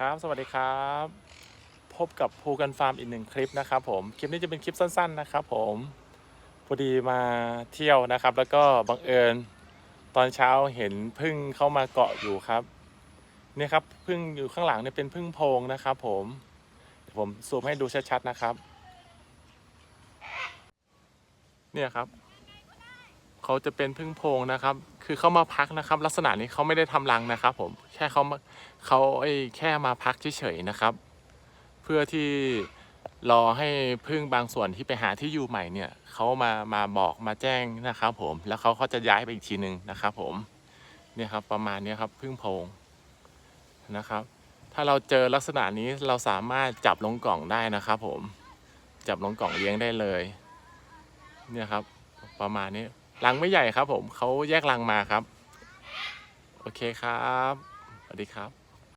ครับ สวัสดีครับ พบกับภูกันฟาร์มอีกหนึ่งคลิปนะครับผม คลิปนี้จะเป็นคลิปสั้นๆนะครับผมพอดีมาเที่ยวนะครับ แล้วก็บังเอิญตอนเช้าเห็นพึ่งเข้ามาเกาะอยู่ครับ เนี่ยครับพึ่งอยู่ข้างหลังเนี่ยเป็นพึ่งโพงนะครับผมเดี๋ยวผมซูมให้ดูชัดๆนะครับ เนี่ยครับ เขาจะเป็นพึ่งโพงนะครับ คือเขามาพักนะครับ ลักษณะนี้เขาไม่ได้ทำรังนะครับ ผมแค่เขาเขาไอ้แค่มาพักเฉยๆนะครับ เพื่อที่รอให้พึ่งบางส่วนที่ไปหาที่อยู่ใหม่เนี่ยเขามามาบอกมาแจ้งนะครับ ผมแล้วเขาก็จะย้ายไปอีกทีหนึ่งนะครับ ผมเนี่ยครับประมาณนี้ครับพึ่งโพงนะครับ ถ้าเราเจอลักษณะนี้เราสามารถจับลงกล่องได้นะครับ ผมจับลงกล่องเลี้ยงได้เลย เนี่ยครับ ประมาณนี้ รังไม่ใหญ่ครับผมเขาแยกรังมาครับ โอเคครับ สวัสดีครับ